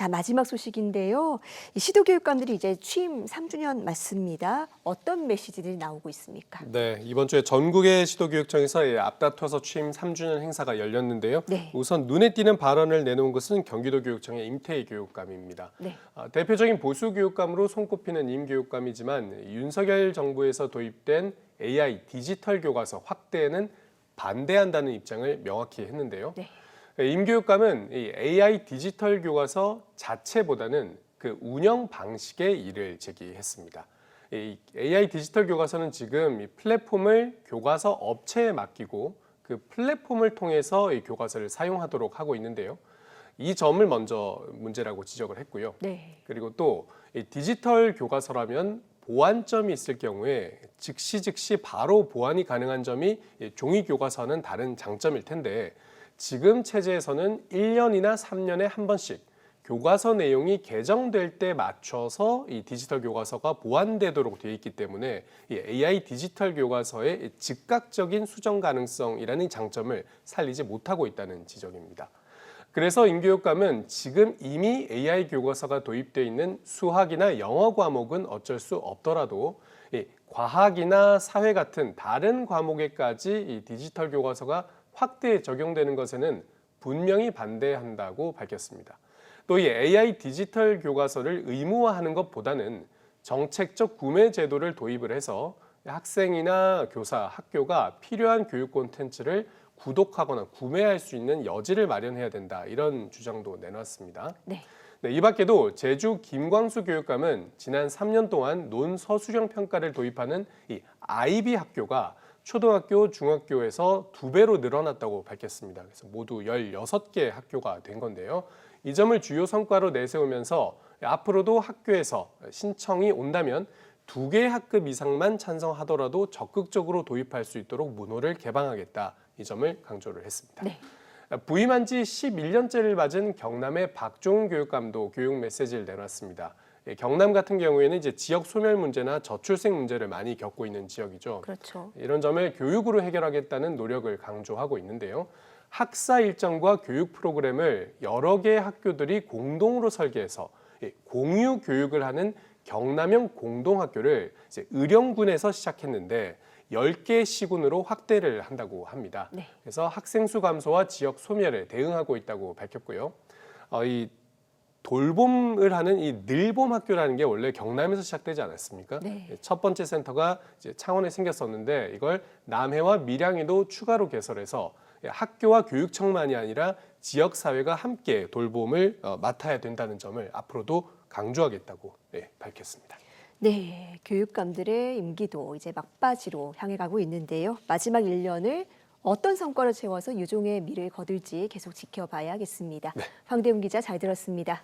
자, 마지막 소식인데요. 이 시도교육감들이 이제 취임 3주년 맞습니다. 어떤 메시지들이 나오고 있습니까? 네, 이번 주에 전국의 시도교육청에서 이 앞다퉈서 취임 3주년 행사가 열렸는데요. 네. 우선 눈에 띄는 발언을 내놓은 것은 경기도교육청의 임태희 교육감입니다. 네. 아, 대표적인 보수 교육감으로 손꼽히는 임 교육감이지만 윤석열 정부에서 도입된 AI 디지털 교과서 확대에는 반대한다는 입장을 명확히 했는데요. 네. 임 교육감은 이 AI 디지털 교과서 자체보다는 그 운영 방식의 일을 제기했습니다. 이 AI 디지털 교과서는 지금 이 플랫폼을 교과서 업체에 맡기고 그 플랫폼을 통해서 이 교과서를 사용하도록 하고 있는데요. 이 점을 먼저 문제라고 지적을 했고요. 네. 그리고 또이 디지털 교과서라면 보완점이 있을 경우에 즉시 즉시 바로 보완이 가능한 점이 이 종이 교과서는 다른 장점일 텐데 지금 체제에서는 1년이나 3년에 한 번씩 교과서 내용이 개정될 때 맞춰서 이 디지털 교과서가 보완되도록 되어 있기 때문에 이 AI 디지털 교과서의 즉각적인 수정 가능성이라는 장점을 살리지 못하고 있다는 지적입니다. 그래서 임교육감은 지금 이미 AI 교과서가 도입되어 있는 수학이나 영어 과목은 어쩔 수 없더라도 이 과학이나 사회 같은 다른 과목에까지 이 디지털 교과서가 확대 적용되는 것에는 분명히 반대한다고 밝혔습니다. 또 이 AI 디지털 교과서를 의무화하는 것보다는 정책적 구매 제도를 도입을 해서 학생이나 교사, 학교가 필요한 교육 콘텐츠를 구독하거나 구매할 수 있는 여지를 마련해야 된다. 이런 주장도 내놨습니다. 네. 네, 이 밖에도 제주 김광수 교육감은 지난 3년 동안 논서수령 평가를 도입하는 이 아이비 학교가 초등학교, 중학교에서 두 배로 늘어났다고 밝혔습니다. 그래서 모두 16개 학교가 된 건데요. 이 점을 주요 성과로 내세우면서 앞으로도 학교에서 신청이 온다면 두 개 학급 이상만 찬성하더라도 적극적으로 도입할 수 있도록 문호를 개방하겠다. 이 점을 강조를 했습니다. 네. 부임한 지 11년째를 맞은 경남의 박종훈 교육감도 교육 메시지를 내놨습니다. 예, 경남 같은 경우에는 이제 지역 소멸 문제나 저출생 문제를 많이 겪고 있는 지역이죠. 그렇죠. 이런 점을 교육으로 해결하겠다는 노력을 강조하고 있는데요. 학사 일정과 교육 프로그램을 여러 개의 학교들이 공동으로 설계해서 이 공유 교육을 하는 경남형 공동학교를 이제 의령군에서 시작했는데 10개 시군으로 확대를 한다고 합니다. 네. 그래서 학생 수 감소와 지역 소멸에 대응하고 있다고 밝혔고요. 어, 이 돌봄을 하는 이 늘봄 학교라는 게 원래 경남에서 시작되지 않았습니까? 네. 첫 번째 센터가 이제 창원에 생겼었는데 이걸 남해와 밀양에도 추가로 개설해서 학교와 교육청만이 아니라 지역 사회가 함께 돌봄을 어, 맡아야 된다는 점을 앞으로도 강조하겠다고 네, 밝혔습니다. 네, 교육감들의 임기도 이제 막바지로 향해 가고 있는데요. 마지막 1년을 어떤 성과를 채워서 유종의 미를 거둘지 계속 지켜봐야겠습니다. 황대훈 기자 잘 들었습니다.